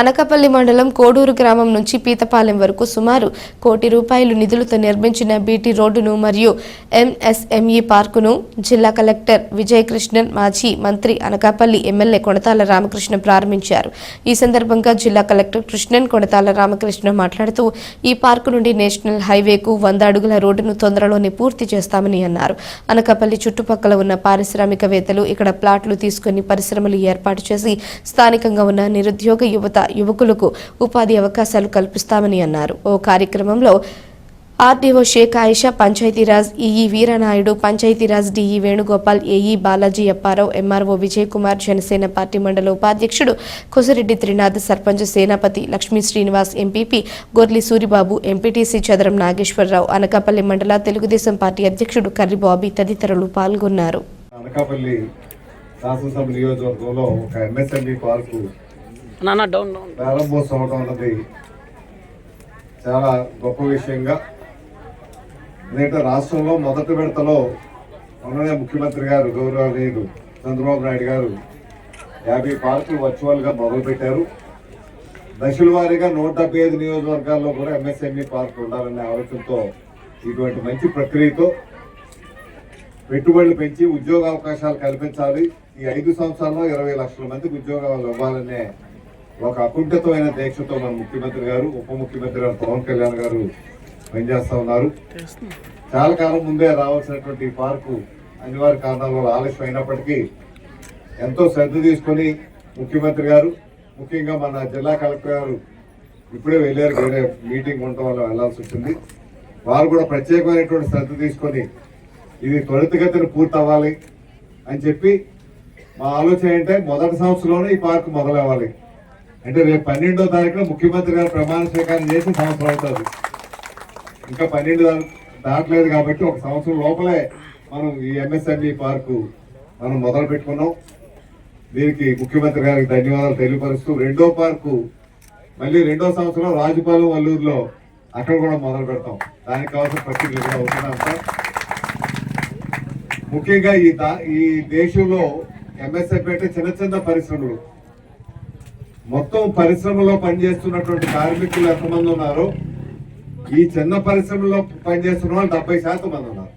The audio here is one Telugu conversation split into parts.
అనకపల్లి మండలం కోడూరు గ్రామం నుంచి పీతపాలెం వరకు సుమారు కోటి రూపాయలు నిధులతో నిర్మించిన బీటీ రోడ్డును మరియు ఎంఎస్ఎంఈ పార్కును జిల్లా కలెక్టర్ విజయకృష్ణన్ మాజీ మంత్రి అనకాపల్లి ఎమ్మెల్యే కొణతాల రామకృష్ణ ప్రారంభించారు. ఈ సందర్భంగా జిల్లా కలెక్టర్ కృష్ణన్ కొణతాల రామకృష్ణ మాట్లాడుతూ ఈ పార్కు నుండి నేషనల్ హైవేకు వంద అడుగుల రోడ్డును తొందరలోనే పూర్తి చేస్తామని అన్నారు. అనకాపల్లి చుట్టుపక్కల ఉన్న పారిశ్రామికవేత్తలు ఇక్కడ ప్లాట్లు తీసుకుని పరిశ్రమలు ఏర్పాటు చేసి స్థానికంగా ఉన్న నిరుద్యోగ యువత యువకులకు ఉపాధి అవకాశాలు కల్పిస్తామని అన్నారు. ఓ కార్యక్రమంలో RDO Sheikh Ayesha Panchayati Raj EE Veeranaidu Panchayati Raj DE Venugopal AE Balaji Apparao MRO Vijay Kumar Janasena party మండల ఉపాధ్యక్షుడు కొసిరెడ్డి త్రినాథ్ సర్పంచ్ సేనాపతి లక్ష్మీ శ్రీనివాస్ ఎంపీపీ గొర్లి సూరిబాబు ఎంపీటీసీ చదరం నాగేశ్వరరావు అనకాపల్లి మండల తెలుగుదేశం పార్టీ అధ్యక్షుడు కర్రి బాబీ తదితరులు పాల్గొన్నారు. అనకాపల్లి శాసనసభ నియోజకవర్గంలో ఒక ఎంఎస్ఎంఈ పార్కు నాన్న డౌన్ డౌన్ ప్రారంభోత్సవం అన్నది చాలా గొప్ప విషయంగా. ఎందుకంటే రాష్ట్రంలో మొదటి విడతలో మొన్ననే ముఖ్యమంత్రి గారు గౌరవనీయులు చంద్రబాబు నాయుడు గారు యాభై పార్కులు వర్చువల్గా మొదలుపెట్టారు. దశల వారీగా నూట డెబ్బై ఐదు నియోజకవర్గాల్లో కూడా ఎంఎస్ఎంఈ పార్క్ ఉండాలనే ఆలోచనతో ఇటువంటి మంచి ప్రక్రియతో పెట్టుబడులు పెంచి ఉద్యోగ అవకాశాలు కల్పించాలి. ఈ ఐదు సంవత్సరాల్లో ఇరవై లక్షల మందికి ఉద్యోగాలు ఇవ్వాలనే ఒక అకుంఠితమైన దీక్షతో మన ముఖ్యమంత్రి గారు ఉప ముఖ్యమంత్రి గారు పవన్ కళ్యాణ్ గారు పనిచేస్తూ ఉన్నారు. చాలా కాలం ముందే రావాల్సినటువంటి ఈ పార్కు అనివార్య కారణాల వల్ల ఆలస్యం అయినప్పటికీ ఎంతో శ్రద్ధ తీసుకొని ముఖ్యమంత్రి గారు ముఖ్యంగా మన జిల్లా కలెక్టర్ గారు ఇప్పుడే వెళ్ళారు. వేరే మీటింగ్ ఉండటం వల్ల వెళ్ళాల్సి వచ్చింది. వారు కూడా ప్రత్యేకమైనటువంటి శ్రద్ధ తీసుకొని ఇది త్వరితగతిన పూర్తి అవ్వాలి అని చెప్పి మా ఆలోచన ఏంటంటే మొదటి సంవత్సరంలోనే ఈ పార్క్ మొదలవ్వాలి. అంటే రేపు పన్నెండో తారీఖున ముఖ్యమంత్రి గారు ప్రమాణ స్వీకారం చేసి సంవత్సరం అవుతుంది. ఇంకా పన్నెండు దాటలేదు కాబట్టి ఒక సంవత్సరం లోపలే మనం ఈ ఎంఎస్ఎంఈ పార్కు మనం మొదలు పెట్టుకున్నాం. దీనికి ముఖ్యమంత్రి గారికి ధన్యవాదాలు తెలియపరుస్తూ రెండో పార్కు మళ్ళీ రెండో సంవత్సరం రాజుపాలెం వల్లూరులో అక్కడ కూడా మొదలు పెడతాం. దానికి కావాల్సిన ప్రక్రియలు కూడా అవుతున్నాం సార్. ముఖ్యంగా ఈ ఈ దేశంలో ఎంఎస్ఎఫ్ అంటే చిన్న చిన్న పరిశ్రమలు. మొత్తం పరిశ్రమలో పనిచేస్తున్నటువంటి కార్మికులు ఎంతమంది ఉన్నారు? ఈ చిన్న పరిశ్రమలో పనిచేస్తున్న వాళ్ళు డెబ్బై శాతం మంది ఉన్నారు.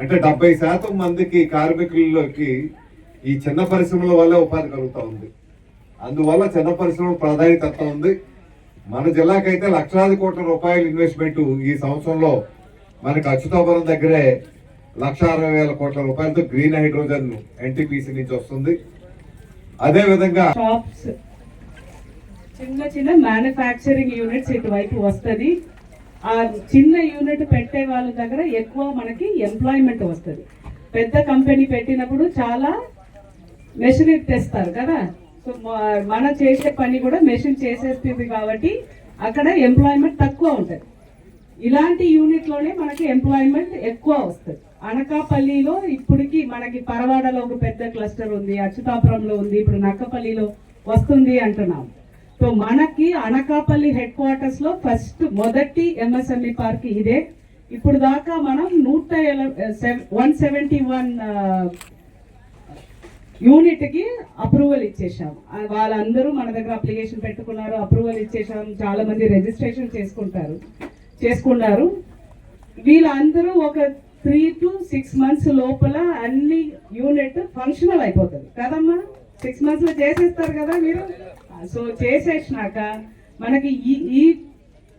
అంటే డెబ్బై శాతం మందికి కార్మికులకి ఈ చిన్న పరిశ్రమల వల్లే ఉపాధి కలుగుతూ ఉంది. అందువల్ల చిన్న పరిశ్రమ ప్రాధాన్యత ఉంది? మన జిల్లాకైతే లక్షలాది కోట్ల రూపాయల ఇన్వెస్ట్మెంట్ ఈ సంవత్సరంలో మనకి అచ్యుతాపురం దగ్గరే లక్ష అరవై వేల కోట్ల రూపాయలతో గ్రీన్ హైడ్రోజన్ ఎన్టీపీసీ నుంచి వస్తుంది. అదే విధంగా షాప్స్ చిన్న చిన్న మ్యానుఫ్యాక్చరింగ్ యూనిట్స్ ఇటువైపు వస్తుంది. ఆ చిన్న యూనిట్ పెట్టే వాళ్ళ దగ్గర ఎక్కువ మనకి ఎంప్లాయ్మెంట్ వస్తుంది. పెద్ద కంపెనీ పెట్టినప్పుడు చాలా మెషిన్ తెస్తారు కదా. సో మనం చేసే పని కూడా మెషిన్ చేసేస్తుంది కాబట్టి అక్కడ ఎంప్లాయ్మెంట్ తక్కువ ఉంటుంది. ఇలాంటి యూనిట్లోనే మనకి ఎంప్లాయ్మెంట్ ఎక్కువ వస్తుంది. అనకాపల్లిలో ఇప్పటికి మనకి పరవాడలో ఒక పెద్ద క్లస్టర్ ఉంది అచ్యుతాపురంలో ఉంది ఇప్పుడు నక్కపల్లిలో వస్తుంది అంటున్నాము. సో మనకి అనకాపల్లి హెడ్ క్వార్టర్స్లో ఫస్ట్ మొదటి ఎంఎస్ఎంఈ పార్క్ ఇదే. ఇప్పుడు దాకా మనం నూట వన్ సెవెంటీ వన్ యూనిట్కి అప్రూవల్ ఇచ్చేసాం వాళ్ళందరూ మన దగ్గర అప్లికేషన్ పెట్టుకున్నారు అప్రూవల్ ఇచ్చేసాం చాలా మంది రిజిస్ట్రేషన్ చేసుకుంటారు చేసుకున్నారు. వీళ్ళందరూ ఒక త్రీ టు సిక్స్ మంత్స్ లోపల అన్ని యూనిట్ ఫంక్షనల్ అయిపోతుంది. కదమ్మా? సిక్స్ మంత్స్లో చేసేస్తారు కదా మీరు? సో చేసేసినాక మనకి ఈ ఈ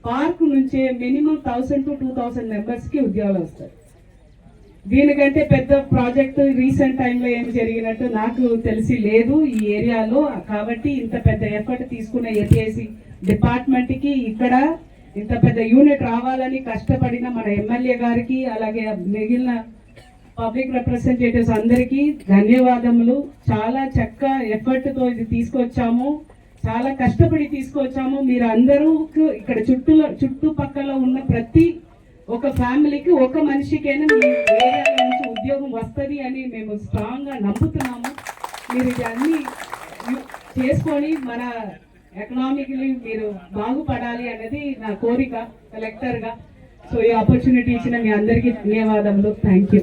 పార్క్ నుంచే minimum thousand to two thousand మెంబర్స్కి ఉద్యోగాలు వస్తాయి. దీనికంటే పెద్ద ప్రాజెక్ట్ రీసెంట్ టైంలో ఏం జరిగినట్టు నాకు తెలిసి లేదు ఈ ఏరియాలో. కాబట్టి ఇంత పెద్ద ఎఫర్ట్ తీసుకున్న ఏపీఐసి డిపార్ట్మెంట్కి ఇక్కడ ఇంత పెద్ద యూనిట్ రావాలని కష్టపడిన మన ఎమ్మెల్యే గారికి అలాగే మిగిలిన పబ్లిక్ రిప్రజెంటేటివ్స్ అందరికీ ధన్యవాదములు. చాలా చక్క ఎఫర్ట్తో ఇది తీసుకొచ్చాము. చాలా కష్టపడి తీసుకొచ్చాము. మీరు అందరూ ఇక్కడ చుట్టూ చుట్టుపక్కల ఉన్న ప్రతి ఒక ఫ్యామిలీకి ఒక మనిషికైనా మీ ఏరియాల నుంచి ఉద్యోగం వస్తుంది అని మేము స్ట్రాంగ్గా నమ్ముతున్నాము. మీరు ఇవన్నీ చేసుకొని మన ఎకనామికలీ మీరు బాగుపడాలి అనేది నా కోరిక కలెక్టర్గా సో ఈ ఆపర్చునిటీ ఇచ్చిన మీ అందరికీ ధన్యవాదములు. Thank you.